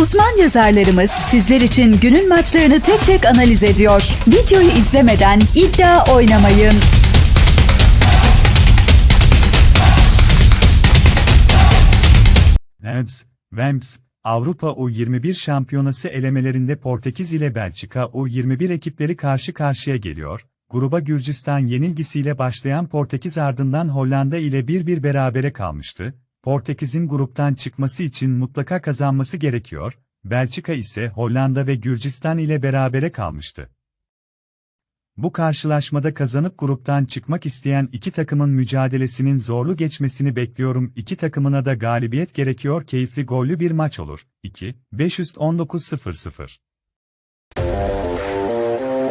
Uzman yazarlarımız sizler için günün maçlarını tek tek analiz ediyor. Videoyu izlemeden iddia oynamayın. Vamps, Vamps, Avrupa U21 Şampiyonası elemelerinde Portekiz ile Belçika U21 ekipleri karşı karşıya geliyor. Gruba Gürcistan yenilgisiyle başlayan Portekiz ardından Hollanda ile 1-1 berabere kalmıştı. Portekiz'in gruptan çıkması için mutlaka kazanması gerekiyor. Belçika ise Hollanda ve Gürcistan ile berabere kalmıştı. Bu karşılaşmada kazanıp gruptan çıkmak isteyen iki takımın mücadelesinin zorlu geçmesini bekliyorum. İki takımına da galibiyet gerekiyor. Keyifli gollü bir maç olur. 2 519 00